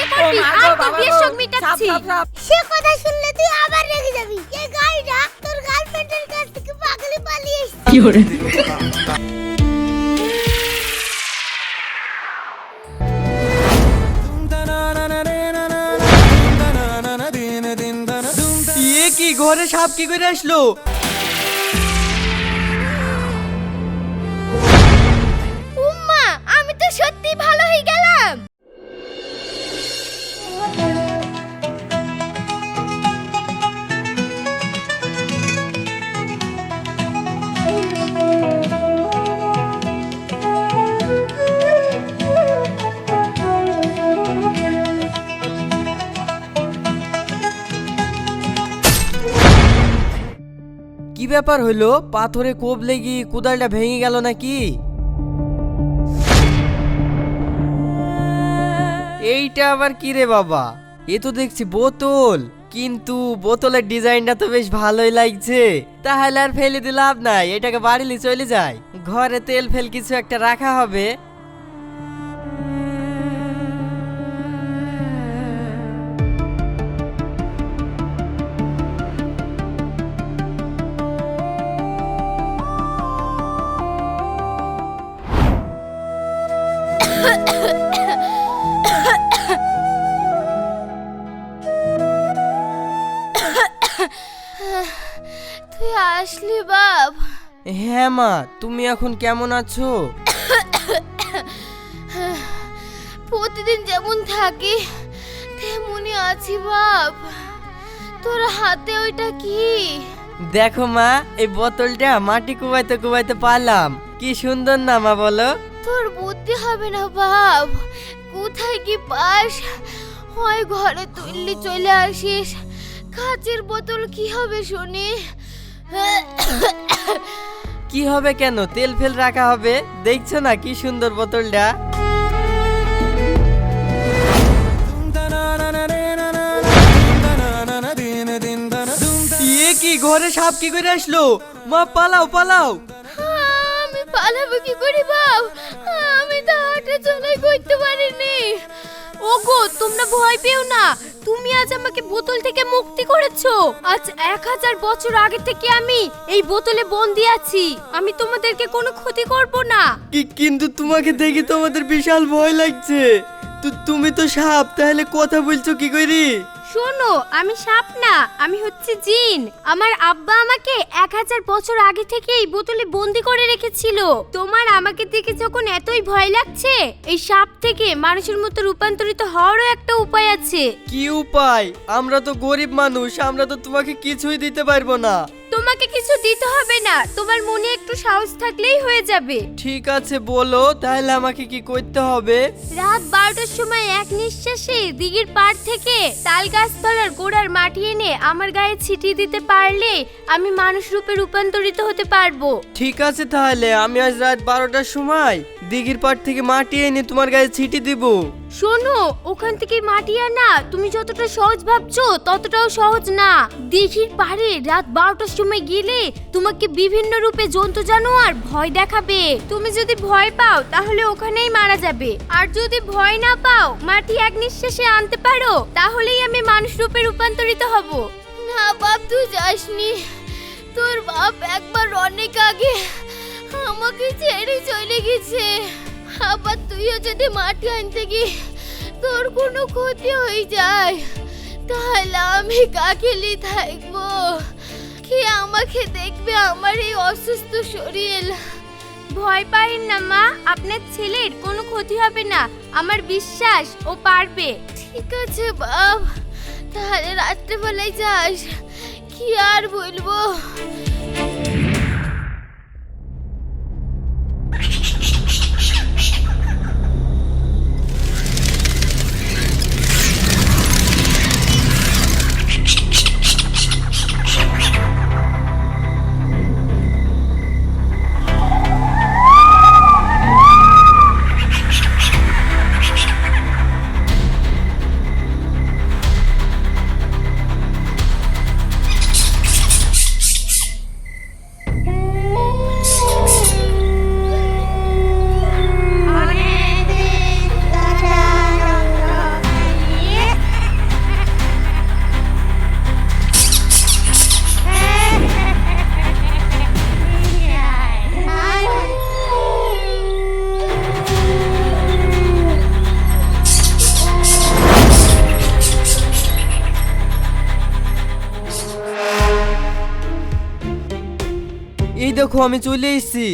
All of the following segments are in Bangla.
বিয়ে করবি আর তোর বিয়ের শখ মিটাচ্ছি। সে কথা শুনলে তুই আবার রেগে যাবি। এই গাড়িটা তোর গার্লফ্রেন্ডের কাছ থেকে পাগলে পালিয়ে এসেছে। এ কি ঘরে সাপ কি করে আসলো? ব্যাপার হইল, পাথরে কোপ লেগে কোদালটা ভেঙে গেল নাকি? এইটা আবার কি রে বাবা? এ তো দেখছি বোতল। কিন্তু বোতলের ডিজাইনটা তো বেশ ভালোই লাগছে। তাহলে আর ফেলে দিলাম নাই এটাকে বাড়িলে চলে যায়। ঘরে তেল ফেল কিছু একটা রাখা হবে। আসলি বাপ। হ্যাঁ মা তুমি এখন কেমন আছো? প্রতিদিন যেমন থাকি তেমনই আছি বাপ। তোর হাতে ওইটা কি? দেখো মা এই বোতলটা মাটি কুবাইতে কুবাইতে পারলাম। কি সুন্দর না মা বলো? তোর বুদ্ধি হবে না বাপ। কোথায় কি পাস? হয় ঘরে তুললি চলে আসিস। কাচের বোতল কি হবে শুনি? কি হবে কেন? তেল ফেল রাখা হবে? দেখছ না কি সুন্দর বোতলটা? এ কি, ঘরে সাপ কি করে আসলো? মা, পালাও পালাও। আমি পালাবো কি করি, বাপ? আমি তো হাঁটা চলাই করতে পারিনি। ওগো, তোমরা ভয় পেও না। তুমি আজ আমাকে বোতল থেকে মুক্তি করেছ। আজ এক হাজার বছর আগে থেকে আমি এই বোতলে বন্দি আছি আমি তোমাদেরকে কোনো ক্ষতি করব না। কিন্তু তোমাকে দেখে তো আমাদের বিশাল ভয় লাগছে। তো, তুমি তো সাপ, তাহলে কথা বলছো কি করি শোনো, আমি সাপ না আমি হচ্ছে জিন। আমার আব্বা আমাকে এক হাজার বছর আগে থেকে এই বোতলে বন্দি করে রেখেছিল। তোমার আমাকে দেখে যখন এতই ভয় লাগছে, এই সাপ থেকে মানুষের মতো রূপান্তরিত হওয়ারও একটা উপায় আছে। কি উপায়? আমরা তো গরিব মানুষ, আমরা তো তোমাকে কিছুই দিতে পারব না। তোমাকে কিছু দিতে হবে না। তোমার মনে একটু সাহস থাকলেই হয়ে যাবে। ঠিক আছে বলো। তাহলে আমাকে কি করতে হবে? রাত বারোটার সময় এক নিঃশ্বাসে দিঘির পাড় থেকে তাল গাছতলার গোড়ার মাটি এনে আমার গায়ে ছিটিয়ে দিতে পারলে আমি মানুষ রূপে রূপান্তরিত হতে পারব। ঠিক আছে তাহলে আমি আজ রাত বারোটার সময় দিঘির পাড় থেকে মাটি এনে তোমার গায়ে ছিটি দিব। শোনো, ওখান থেকে মাটি আনা, তুমি যতটা সহজ ভাবছ, ততটাও সহজ না। দিঘির পাড়ে রাত বারোটার সময় গেলে তোমাকে বিভিন্ন রূপে জন্তু জানোয়ার ভয় দেখাবে। তুমি যদি ভয় পাও, তাহলে ওখানেই মারা যাবে। আর যদি ভয় না পাও, মাটি এক নিঃশ্বাসে আনতে পারো, তাহলেই আমি মানুষ রূপে রূপান্তরিত হব। না বাপ, তুই যাসনি। তোর বাপ একবার অনেক আগে আমাকে ছেড়ে চলে গেছে। আবার তুইও যদি মাটি আনতে গিয়ে তোর কোনো ক্ষতি হয়ে যায় তাহলে আমি কাকেলি থাকব? কে আমাকে দেখবে আমার এই অসুস্থ শরীর? ভয় পাইন না মা। আপনার ছেলের কোনো ক্ষতি হবে না। আমার বিশ্বাস ও পারবে। ঠিক আছে বাপ। তাহলে রাত্রেবেলায় যাস। কি আর বলব? দেখো আমি চলে এসেছি।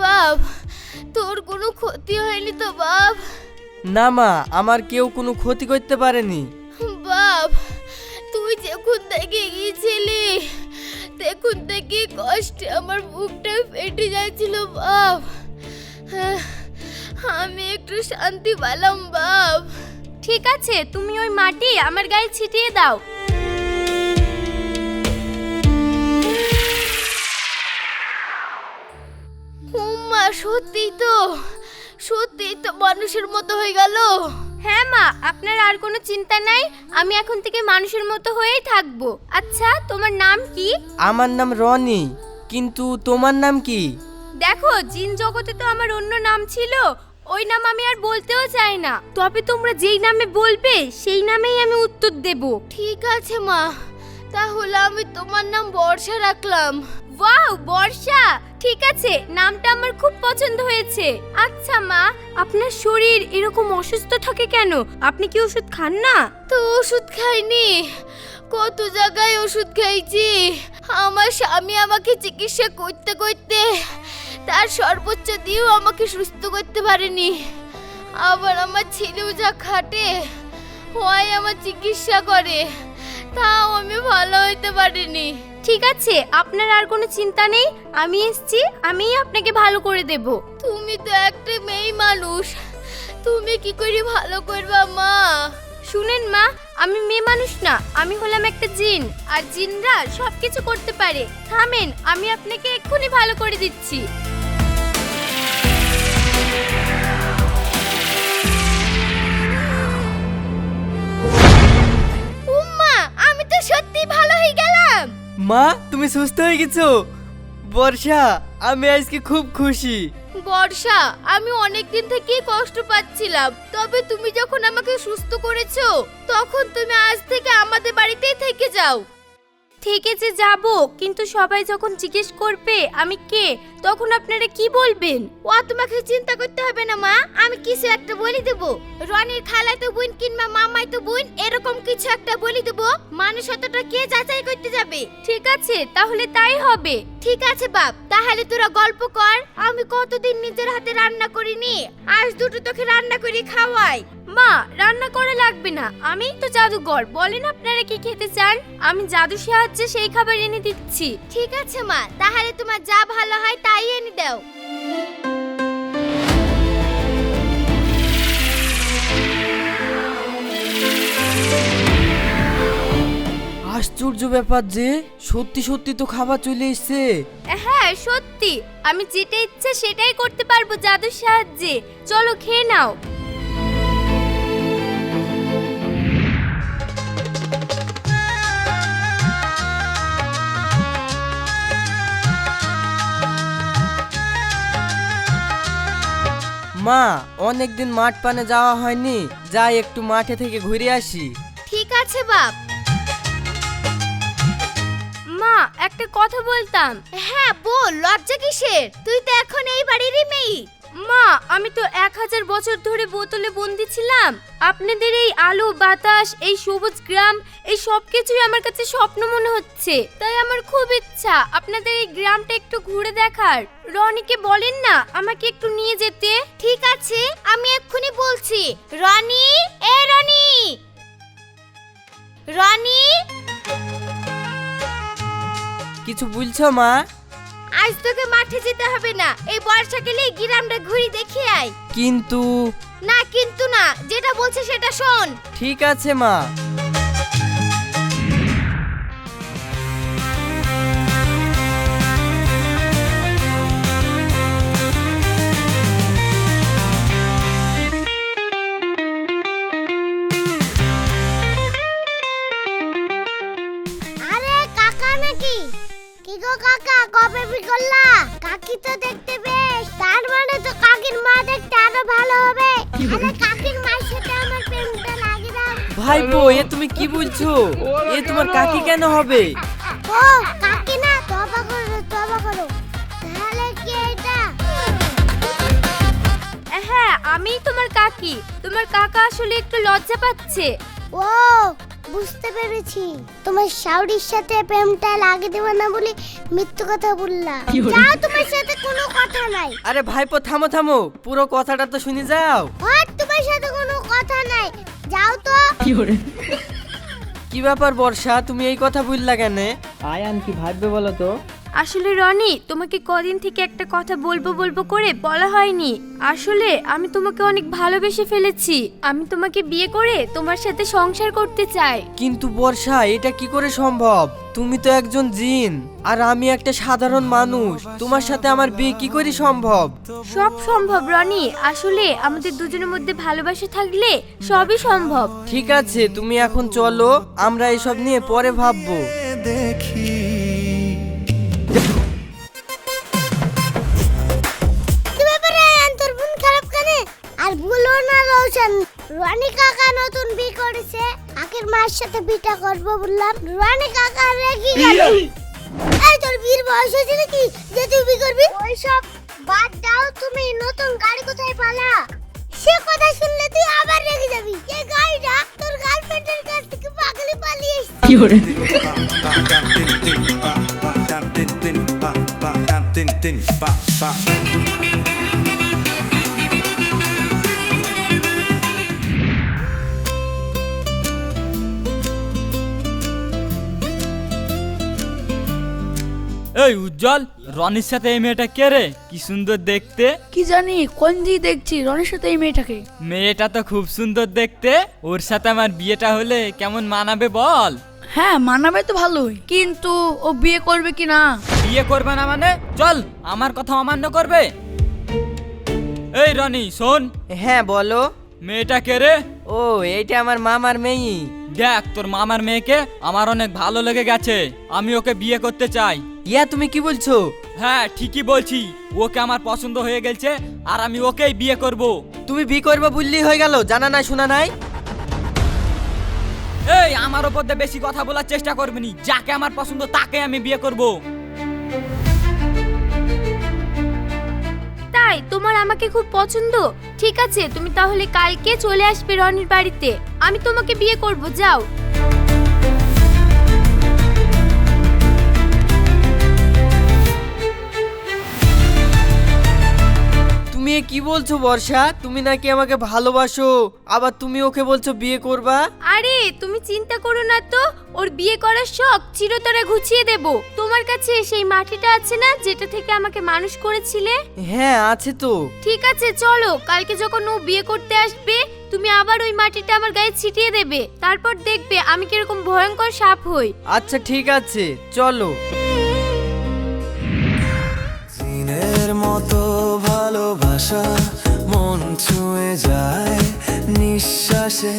বাপ তোর কোনো ক্ষতি হয়নি তো বাপ? না মা আমার কেউ কোনো ক্ষতি করতে পারেনি। বাপ তুই যখন থেকে গিয়েছিলি তখন থেকে কষ্টে আমার বুকটা ফেটে যাচ্ছিল বাপ। আমি একটু শান্তি পেলাম বাপ। ঠিক আছে তুমি ওই মাটি আমার গায়ে ছিটিয়ে দাও। উম্মা সত্যি তো সত্যি তো মানুষের মতো হয়ে গেল। হ্যাঁ মা আপনার আর কোনো চিন্তা নাই আমি এখন থেকে মানুষের মতো হয়েই থাকব। আচ্ছা তোমার নাম কি? আমার নাম রনি কিন্তু তোমার নাম কি? দেখো জিন জগতে তো আমার অন্য নাম ছিল ওই নাম আমি আর বলতেও চাই না। তবে তোমরা যেই নামে বলবে সেই নামেই আমি উত্তর দেব। ঠিক আছে মা তাহলে আমি তোমার নাম বর্ষা রাখলাম। ওয়াও বর্ষা! ঠিক আছে, নামটা আমার খুব পছন্দ হয়েছে। আচ্ছা মা, আপনার শরীর এরকম অসুস্থ থাকে কেন? আপনি কি ওষুধ খান না? তো ওষুধ খাইনি। কত জায়গায় ওষুধ খাইছি। আমার স্বামী আমাকে চিকিৎসা করতে করতে তার সর্বোচ্চ দিয়েও আমাকে সুস্থ করতে পারেনি। আবার আমার ছেলেও যা খাটে হয় আমার চিকিৎসা করে। তাও আমি ভালো হইতে পারিনি। ঠিক আছে আপনার আর কোনো চিন্তা নেই আমি এসছি আমিই আপনাকে ভালো করে দেব। তুমি তো একটা মেয়ে মানুষ তুমি কি করে ভালো করবা মা? শুনেন মা আমি মেয়ে মানুষ না আমি হলাম একটা জিন। আর জিনরা সব কিছু করতে পারে। থামেন আমি আপনাকে এক্ষুনি ভালো করে দিচ্ছি। মা, তুমি সুস্থ হয়ে গেছো? বর্ষা, আমি আজকে খুব খুশি। বর্ষা, আমি অনেক দিন থেকেই কষ্ট পাচ্ছিলাম। তবে তুমি যখন আমাকে সুস্থ করেছ, তখন তুমি আজ থেকে আমাদের বাড়িতেই থেকে যাও। থেকে যে যাব কিন্তু সবাই যখন জিজ্ঞেস করবে আমি কে তখন আপনারা কি বলবেন? ও তোমাকে চিন্তা করতে হবে না মা। আমি কিছু একটা বলে দেব। রনির খালায় তো বোন কিংবা মামাই তো বোন এরকম কিছু একটা বলে দেব। মানুষ অতটা কে যাচাই করতে যাবে? ঠিক আছে তাহলে তাই হবে। ঠিক আছে বাপ। তাহলে তোরা গল্প কর। আমি কতদিন নিজের হাতে রান্না করিনি? আজ দুটো তোকে রান্না করে খাওয়াই। মা রান্না করা লাগবে না। আমিই তো জাদুঘর। বলেন আপনারা কি খেতে চান? আমি জাদু সাহায্যে সেই খাবার এনে দিচ্ছি। ঠিক আছে মা। তাহলে তোমার যা ভালো হয় তাই এনে দাও। আশ্চর্য ব্যাপার যে সত্যি সত্যি তো খাবার চলে এসছে। হ্যাঁ সত্যি। আমি যেটা ইচ্ছে সেটাই করতে পারব জাদুর সাহায্যে। চলো খেয়ে নাও। মা অনেকদিন মাঠ পানে যাওয়া হয়নি যাই একটু মাঠে থেকে ঘুরে আসি। ঠিক আছে বাপ। মা একটা কথা বলতাম। হ্যাঁ বল লজ্জা কিসের? তুই তো এখন এই বাড়িরই মেয়ে। মা, আমি তো এক হাজার বছর ধরে বোতলে বন্দি ছিলাম। আপনাদের এই আলো, বাতাস, এই সবুজ গ্রাম, এই সব কিছুই আমার কাছে স্বপ্ন মনে হচ্ছে। তাই আমার খুব ইচ্ছা আপনাদের এই গ্রামটা একটু ঘুরে দেখার। রনিকে বলেন না আমাকে একটু নিয়ে যেতে। ঠিক আছে, আমি এক্ষুনি বলছি। রনি, এ রনি! রনি! কিছু বলছো মা? আজ তোকে মাঠে যেতে হবে না। এই বর্ষা গেলে গ্রামটা ঘুরি দেখে আয়। কিন্তু না কিন্তু না। যেটা বলছে সেটা শোন। ঠিক আছে মা। করলা? কাকি তো দেখতে বেশ। তার মানে তো কাকির মা দেখতে আরও ভালো হবে। আরে কাকির মায়ের সাথে আমার প্রেমটা লাগে দাও ভাইপো এ তুমি কি বলছো? এ তোমার কাকি কেন হবে? ও কাকি না তবা করো তবা করো। তাহলে কি এটা? হ্যাঁ আমিই তোমার কাকি। তোমার কাকা আসলে একটু লজ্জা পাচ্ছে। ও বুঝতে পেরেছি। তোমার শাওরির সাথে প্রেমটা লাগিয়ে দেব না বলে মিথ্যে কথা বললাম যাও তোমার সাথে কোনো কথা নাই। আরে ভাইপো থামো থামো। পুরো কথাটা তো শুনে যাও। আর তোমার সাথে কোনো কথা নাই। যাও তো। কি ব্যাপার বর্ষা? তুমি এই কথা বললা কেন? আয়ান কি ভাববে বলো তো? আসলে রনি তোমাকে কদিন থেকে একটা কথা বলব বলব করে বলা হয়নি। আসলে আমি তোমাকে অনেক ভালোবেসে ফেলেছি। আমি তোমাকে বিয়ে করে তোমার সাথে সংসার করতে চাই। কিন্তু বর্ষা এটা কি করে সম্ভব? তুমি তো একজন জিন আর আমি একটা সাধারণ মানুষ। তোমার সাথে আমার বিয়ে কি করে সম্ভব? সব সম্ভব রনি। আসলে আমাদের দুজনের মধ্যে ভালোবাসা থাকলে সবই সম্ভব। ঠিক আছে তুমি এখন চলো আমরা এসব নিয়ে পরে ভাববো। দেখি। রানী কাকা নতুন বি করেছে কাকের মায়ের সাথে বিটা করব বললাম রানী কাকা রেগে গেল এই তোর বীর বয়স হয়েছে নাকি যে তুই বি করবি ওইসব বাদ দাও তুমি নতুন গাড়ি কোথায় পালা সে কথা শুনলে তুই আবার রেগে যাবি এই গাড়িটা তোর গার্লফ্রেন্ডের কাছ থেকে পাগলি পালিয়ে কি এসেছে। এই উজ্জ্বল রনির সাথে এই মেয়েটা কে রে? কি সুন্দর দেখতে। কি জানি কোন দিকে দেখছি রনের সাথে এই মেয়েটাকে? মেয়েটা তো খুব সুন্দর দেখতে। ওর সাথে আমার বিয়েটা হলে কেমন মানাবে বল? হ্যাঁ মানাবে তো ভালোই। কিন্তু ও বিয়ে করবে কি না? বিয়ে করবে না মানে? চল আমার কথা অমান্য করবে। এই রনি শোন। হ্যাঁ বলো। মেয়েটা কে রে? ও এইটা আমার মামার মেয়ে। দেখ তোর মামার মেয়েকে আমার অনেক ভালো লেগে গেছে। আমি ওকে বিয়ে করতে চাই। ইয়া তুমি কি বলছো? হ্যাঁ ঠিকই বলছি। ওকে আমার পছন্দ হয়ে গেছে আর আমি ওকেই বিয়ে করব। তুমি বিয়ে করবা বললেই হয়ে গেল জানা নাই শোনা নাই? এই আমার ওপর দিয়ে বেশি কথা বলার চেষ্টা করবি নি। যাকে আমার পছন্দ তাকে আমি বিয়ে করব। তাই তোমার আমাকে খুব পছন্দ। ঠিক আছে তুমি তাহলে কালকে চলে আসবে রনির বাড়িতে। আমি তোমাকে বিয়ে করব যাও। তুমি এ কি বলছো বর্ষা? তুমি নাকি আমাকে ভালোবাসো। আবার তুমি ওকে বলছো বিয়ে করবা? আরে তুমি চিন্তা করো না তো। ওর বিয়ে করার শখ চিরতরে ঘুচিয়ে দেব। তোমার কাছে সেই মাটিটা আছে না যেটা থেকে আমাকে মানুষ করেছিলে? হ্যাঁ আছে তো। ঠিক আছে চলো। কালকে যখন ও বিয়ে করতে আসবে তুমি আবার ওই মাটিটা আমার গায়ে ছিটিয়ে দেবে। তারপর দেখবে আমি কীরকম ভয়ঙ্কর সাপ হই। আচ্ছা ঠিক আছে। চলো। মতো ভালোবাসা, মন ছুঁয়ে যায় নিঃশ্বাসে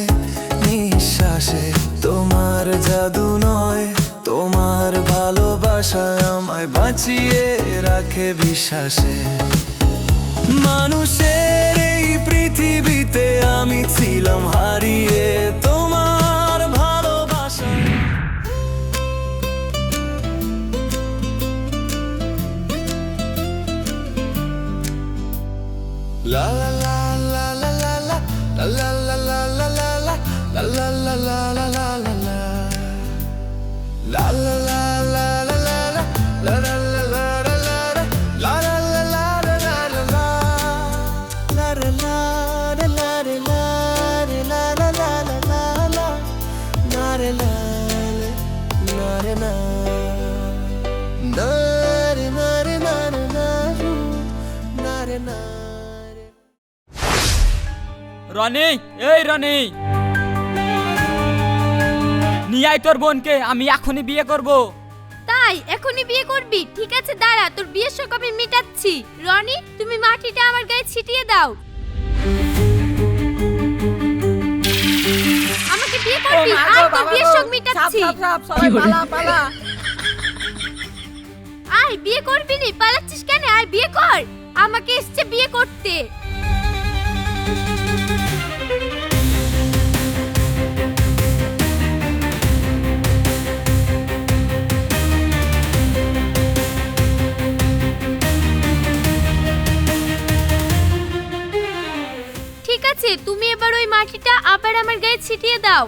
নিঃশ্বাসে। তোমার জাদু নয়, তোমার ভালোবাসা আমায় বাঁচিয়ে রাখে বিশ্বাসে। মানুষের এই পৃথিবীতে আমি ছিলাম, হারিয়ে রনি এই রনি। নিয়ে আয় তোর বোনকে আমি এখনই বিয়ে করব। তাই এখনই বিয়ে করবি? ঠিক আছে দাঁড়া তোর বিয়ের শখ আমি মিটাচ্ছি। রনি তুমি মাটিটা আমার গায়ে ছিটিয়ে দাও। আমাকে বিয়ে করবি? আয় তোর বিয়ের শখ মিটাচ্ছি। আয় বিয়ে করবি নি? পালাচ্ছিস কেন? আয় বিয়ে কর। আমাকে এসছে বিয়ে করতে। আছে তুমি এবার ওই মাটিটা আবার আমার গায়ে ছিটিয়ে দাও।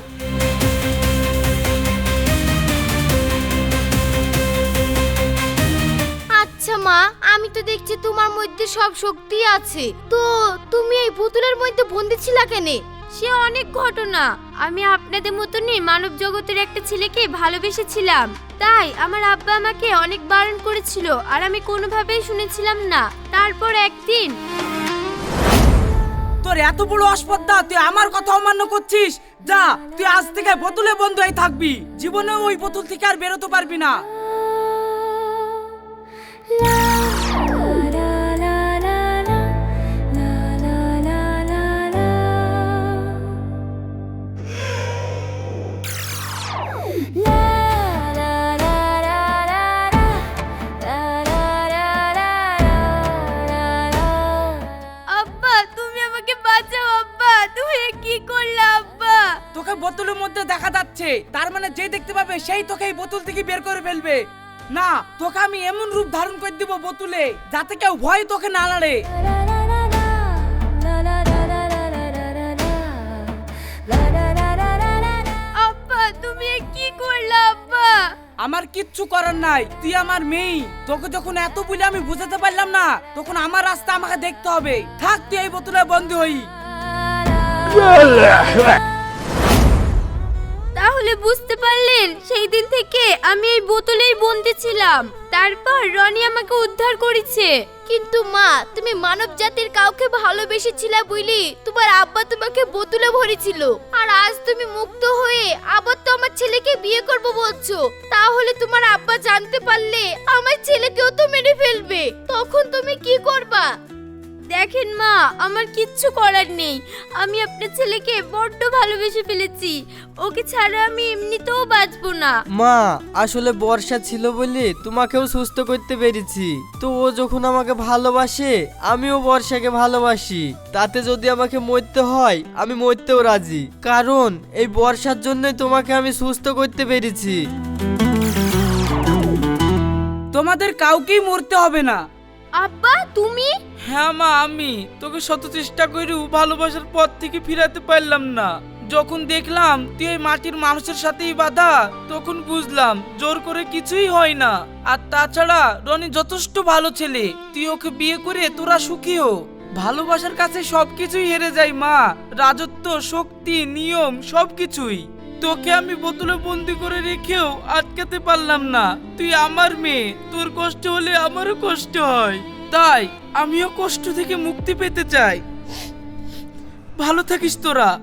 আচ্ছা মা আমি তো দেখছি তোমার মধ্যে সব শক্তি আছে। তো তুমি এই পুতুলের মধ্যে বন্দি ছিলা কেনে? সে অনেক ঘটনা। আমি আপনাদের মতনই মানব জগতের একটা ছেলেকে ভালোবেসেছিলাম। তাই আমার আব্বা আমাকে অনেক বারণ করেছিল আর আমি কোনোভাবেই শুনেছিলাম না। তারপর একদিন তোর এত বড় অস্পর্ধা তুই আমার কথা অমান্য করছিস? যা, তুই আজ থেকে বোতলে বন্ধ হয়ে থাকবি। জীবনে ওই বোতল থেকে আর বেরোতে পারবি না। মধ্যে দেখা যাচ্ছে। তার মানে যে দেখতে পাবে সেই তোকে এই বোতল থেকে বের করে ফেলবে। না তোকে আমি এমন রূপ ধারণ করে দিব বোতলে যাতে কেউ ভয় তোকে না লাড়ে। আব্বা তুমি এ কি করলে আব্বা? আমার কিচ্ছু করার নাই তুই আমার মেয়ে। তোকে যখন এত বলে আমি বুঝাতে পারলাম না তখন আমার রাস্তা আমাকে দেখতে হবে। থাক তুই এই বোতলে বন্দি হই। তাহলে বুঝতে পারলেন, সেই দিন থেকে আমি এই বোতলেই বন্দি ছিলাম। তারপর রনি আমাকে উদ্ধার করেছে। কিন্তু মা, তুমি মানব জাতির কাউকে ভালোবেসেছিলে বলি তোমার আব্বা তোমাকে বোতলে ভরেছিল। আর আজ তুমি মুক্ত হয়ে আবার তো আমার ছেলেকে বিয়ে করব বলছো। তাহলে তোমার আব্বা জানতে পারলে আমার ছেলেকেও তো মেরে ফেলবে। তখন তুমি কি করবা? দেখেন মা আমার কিচ্ছু করার নেই। আমি আপনার ছেলেকে বড্ড ভালোবেসে ফেলেছি। ওকে ছাড়া আমি এমনিতেও বাঁচবো না। মা আসলে বর্ষা ছিল বলে তোমাকেও সুস্থ করতে পেরেছি। তো ও যখন আমাকে ভালোবাসে আমিও বর্ষাকে ভালোবাসি। তাতে যদি আমাকে মরতে হয় আমি মরতেও রাজি। কারণ এই বর্ষার জন্যই তোমাকে আমি সুস্থ করতে পেরেছি। তোমাদের কাউকেই মরতে হবে না। আব্বা তুমি? হ্যাঁ মা, আমি। তোকে শত চেষ্টা করেও ভালোবাসার পথ থেকে ফিরাতে পারলাম না। যখন দেখলাম তুই এই মাটির মানুষের সাথেই বাধা, তখন বুঝলাম জোর করে কিছুই হয় না। আর তাছাড়া রনি যথেষ্ট ভালো ছেলে। তুই ওকে বিয়ে করে তোরা সুখী হো। ভালোবাসার কাছে সবকিছুই হেরে যায় মা। রাজত্ব, শক্তি, নিয়ম, সবকিছুই। তোকে আমি বোতলে বন্দি করে রেখেও আটকাতে পারলাম না। তুই আমার মেয়ে। তোর কষ্ট হলে আমারও কষ্ট হয়। তাই আমিও কষ্ট থেকে মুক্তি পেতে চাই। ভালো থাকিস তোরা।